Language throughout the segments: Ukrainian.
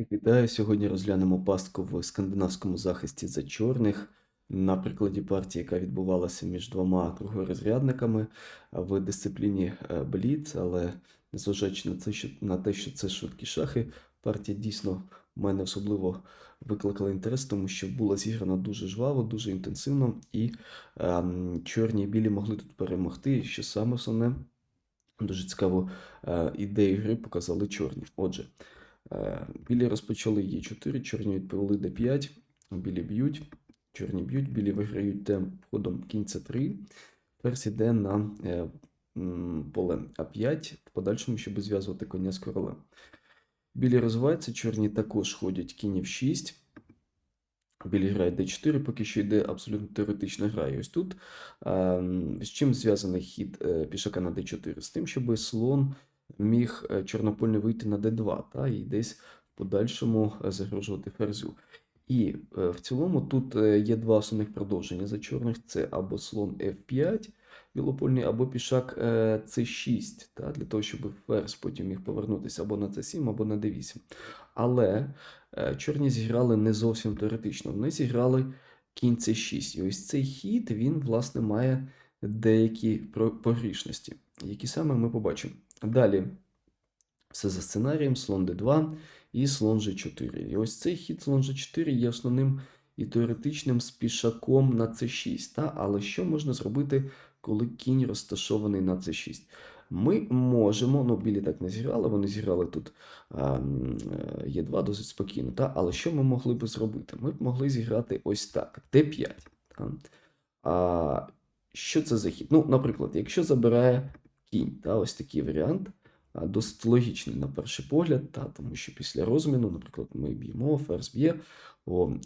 Вітаю! Сьогодні розглянемо пастку в скандинавському захисті за чорних на прикладі партії, яка відбувалася між двома другорозрядниками в дисципліні е, Бліц, але незважаючи на це, що, на те, що це швидкі шахи, партія дійсно в мене особливо викликала інтерес, тому що була зіграна дуже жваво, дуже інтенсивно, і ем, чорні і білі могли тут перемогти. І що саме основне, дуже цікаву е, ідею гри показали чорні. Отже. Е, Білі розпочали Е4, чорні відповіли Д5, білі б'ють, чорні б'ють, білі виграють темп ходом кінь С3, ферзь іде на е, поле А5, в подальшому, щоб зв'язувати коня з королем. Білі розвиваються, чорні також ходять кінь F6, білі грають Д4, поки що йде абсолютно теоретична гра. І ось тут е, з чим зв'язаний хід е, пішака на Д4? З тим, щоб слон міг е, чорнопольний вийти на d2, та, і десь в подальшому е, загрожувати ферзю. І е, в цілому тут є два основних продовження за чорних: це або слон F5 білопольний, або пішак е, C6, та, для того, щоб ферзь потім міг повернутися або на C7, або на D8. Але чорні зіграли не зовсім теоретично. Вони зіграли кінь C6. І ось цей хід він, власне, має деякі погрішності, які саме ми побачимо. Далі все за сценарієм, слон d2 і слон g4. І ось цей хід слон g4 є основним і теоретичним з пішаком на c6. Та? Але що можна зробити, коли кінь розташований на c6? Ми можемо, ну білі так не зіграли, вони зіграли тут е, Е2 досить спокійно. Та? Але що ми могли би зробити? Ми б могли зіграти ось так: d5. Та? А, що це за хід? Ну, наприклад, якщо забирає кінь, та, ось такий варіант, досить логічний на перший погляд, та, тому що після розміну, наприклад, ми б'ємо, ферзь б'є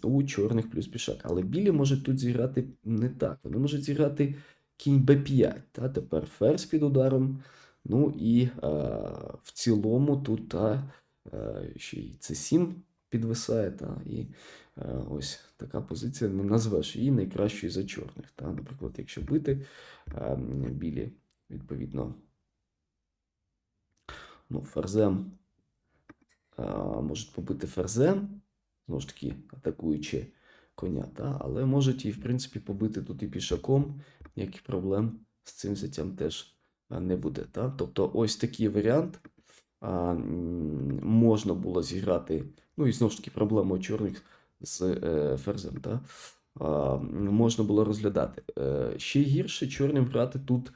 у чорних плюс пішак. Але білі можуть тут зіграти не так. Вони можуть зіграти кінь b5, та, тепер ферзь під ударом. Ну і а, в цілому тут та, а, ще й c7 підвисає, та, і а, ось така позиція не назвеш її найкращою за чорних. Та, наприклад, якщо бити а, білі, відповідно, ну, ферзем а, можуть побити ферзем, знову ж таки, атакуючи коня, та? але можуть і, в принципі, побити тут і пішаком, ніяких проблем з цим взяттям теж не буде. Та? Тобто, ось такий варіант а, можна було зіграти. Ну і знову ж таки, проблема чорних з е, ферзем. Та? А, можна було розглядати. Е, ще гірше чорним грати тут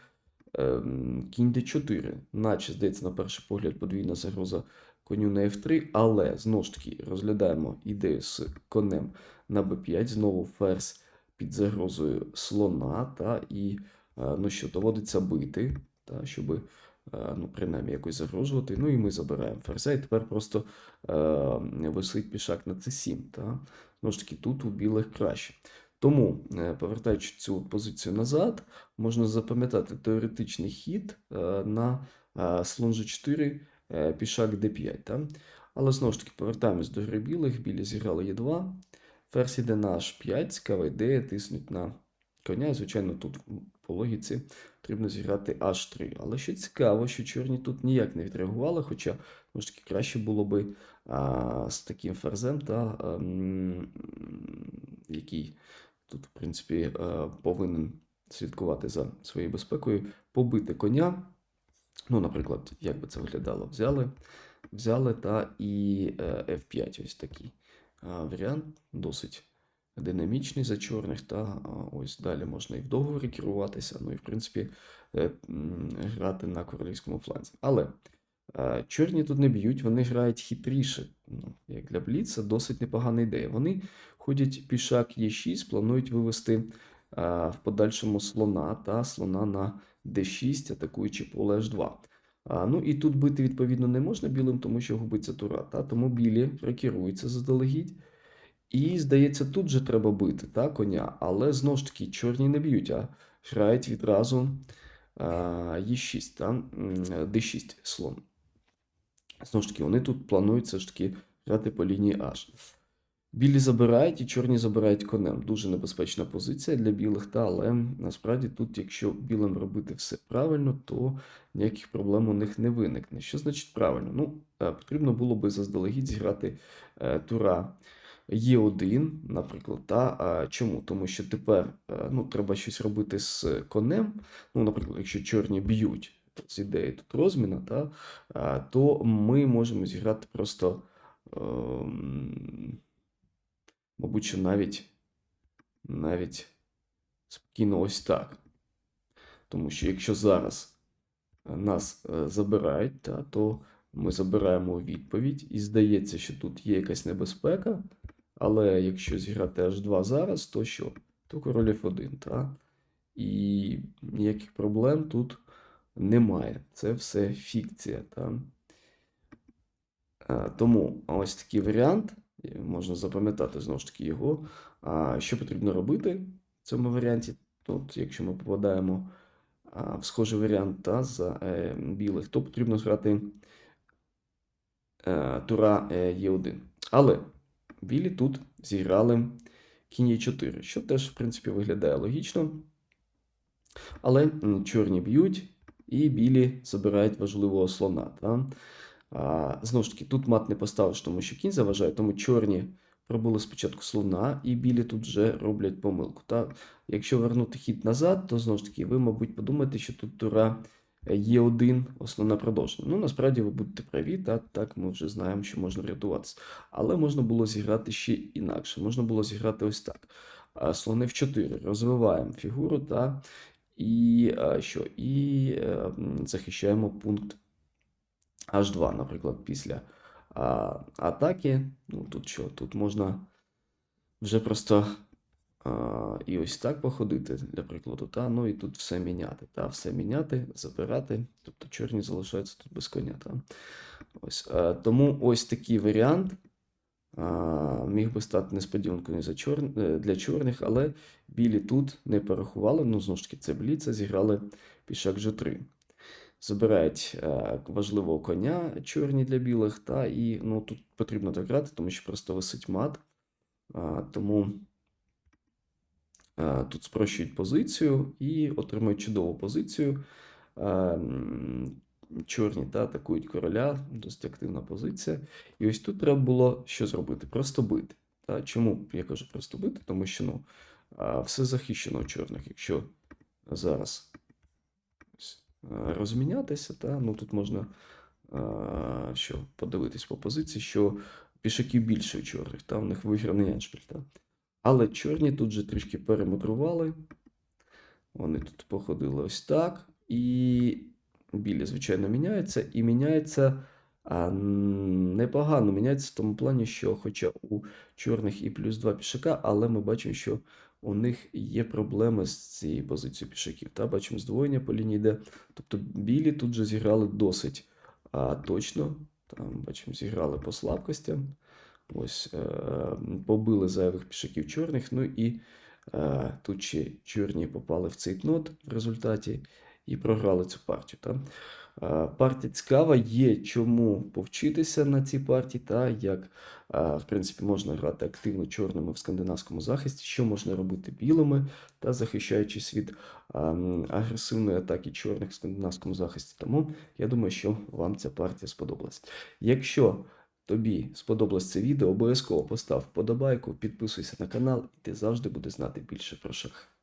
кінь d4, наче здається, на перший погляд, подвійна загроза коню на f3, але знову ж таки розглядаємо ідею з конем на b5, знову ферзь під загрозою слона, та, і е, ну що, доводиться бити, та, щоб е, ну, принаймні якось загрожувати. Ну і ми забираємо ферзя, і тепер просто е, висить пішак на c7. Та. Знову ж таки, тут у білих краще. Тому, е, повертаючи цю позицію назад, можна запам'ятати теоретичний хід е, на е, слон G4, е, пішак D5. Та? Але знову ж таки повертаємось до гри білих. Білі зіграли Е2, ферзь іде на H5, цікава ідея, тиснуть на коня. Звичайно, тут по логіці потрібно зіграти H3. Але що цікаво, що чорні тут ніяк не відреагували, хоча ж таки краще було би а, з таким ферзем, та, ем, який тут, в принципі, е, повинен слідкувати за своєю безпекою, побити коня. Ну, наприклад, як би це виглядало? Взяли, взяли та і е, F5 ось такий е, варіант, досить динамічний за чорних, та ось далі можна і в договорі керуватися, ну і в принципі грати на королівському фланзі. Але чорні тут не б'ють, вони грають хитріше. Ну, як для Бліца, досить непогана ідея. Вони ходять пішак Е6, планують вивести а, в подальшому слона та слона на d6, атакуючи поле h2. А, ну і тут бити відповідно не можна білим, тому що губиться тура. Та? Тому білі рекеруються заздалегідь. І, здається, тут же треба бити та, коня, але знову ж таки чорні не б'ють, а грають відразу а, Е6, та? м, d6 слон. Знову ж таки, вони тут планують все ж таки грати по лінії H. Білі забирають і чорні забирають конем. Дуже небезпечна позиція для білих, та але насправді тут, якщо білим робити все правильно, то ніяких проблем у них не виникне. Що значить правильно? Ну, е, потрібно було би заздалегідь зіграти е, тура Е1, наприклад. Та, а чому? Тому що тепер е, ну, треба щось робити з конем. Ну, наприклад, якщо чорні б'ють з ідеї тут розміна, та, то ми можемо зіграти просто. ем, Мабуть, що навіть, навіть спокійно ось так. Тому що якщо зараз е, нас е, забирають, та, то ми забираємо відповідь, і здається, що тут є якась небезпека. Але якщо зіграти H2 зараз, то що? То король F1, та? І ніяких проблем тут немає. Це все фікція. Та? Е, Тому ось такий варіант. Можна запам'ятати знову ж таки його. Що потрібно робити в цьому варіанті? Тут, якщо ми попадаємо в схожий варіант та, за е, білих, то потрібно зграти е, тура е, Е1. Але білі тут зіграли кінь Е4, що теж, в принципі, виглядає логічно. Але чорні б'ють, і білі забирають важливого слона. Та? А, знову ж таки, тут мат не поставиш, тому що кінь заважає, тому чорні пробили спочатку слона, і білі тут вже роблять помилку. Та? Якщо вернути хід назад, то знову ж таки, ви, мабуть, подумаєте, що тут тура є один основне продовження. Ну, насправді ви будете праві, так, так ми вже знаємо, що можна врятуватися. Але можна було зіграти ще інакше. Можна було зіграти ось так. Слони в 4. Розвиваємо фігуру, та, і що? І е, захищаємо пункт H2, наприклад, після атаки. Ну, тут що? Тут можна вже просто і ось так походити, для прикладу, та? ну і тут все міняти. Та? Все міняти, забирати. Тобто чорні залишаються тут без коня. Та? Ось, а, тому ось такий варіант міг би стати несподіванкою за чор... е, для чорних, але білі тут не порахували. Ну, знову ж таки, це бліца, зіграли пішак G3 забирають е, важливого коня чорні для білих, та і ну, тут потрібно так грати, тому що просто висить мат. А, тому а, тут спрощують позицію і отримують чудову позицію. А, м, чорні та атакують короля, досить активна позиція. І ось тут треба було що зробити? Просто бити. Та? Чому я кажу просто бити? Тому що ну, все захищено у чорних. Якщо зараз розмінятися, та, ну тут можна що, подивитись по позиції, що пішаків більше у чорних, та, у них виграний еншпіль. Та. Але чорні тут же трішки перемудрували. Вони тут походили ось так. І білі, звичайно, міняються. І міняється а, непогано. Міняється в тому плані, що хоча у чорних і плюс 2 пішака, але ми бачимо, що у них є проблеми з цією позицією пішаків. Та бачимо здвоєння по лінії йде. Тобто білі тут же зіграли досить а, точно. Там бачимо, зіграли по слабкостям. Ось е, побили зайвих пішаків чорних. Ну і е, тут ще чорні попали в цей нот в результаті і програли цю партію. Та? Е, партія цікава, є чому повчитися на цій партії, та як в принципі можна грати активно чорними в скандинавському захисті, що можна робити білими та захищаючись від агресивної атаки чорних в скандинавському захисті. Тому я думаю, що вам ця партія сподобалась. Якщо тобі сподобалось це відео, обов'язково постав вподобайку, підписуйся на канал, і ти завжди будеш знати більше про шах.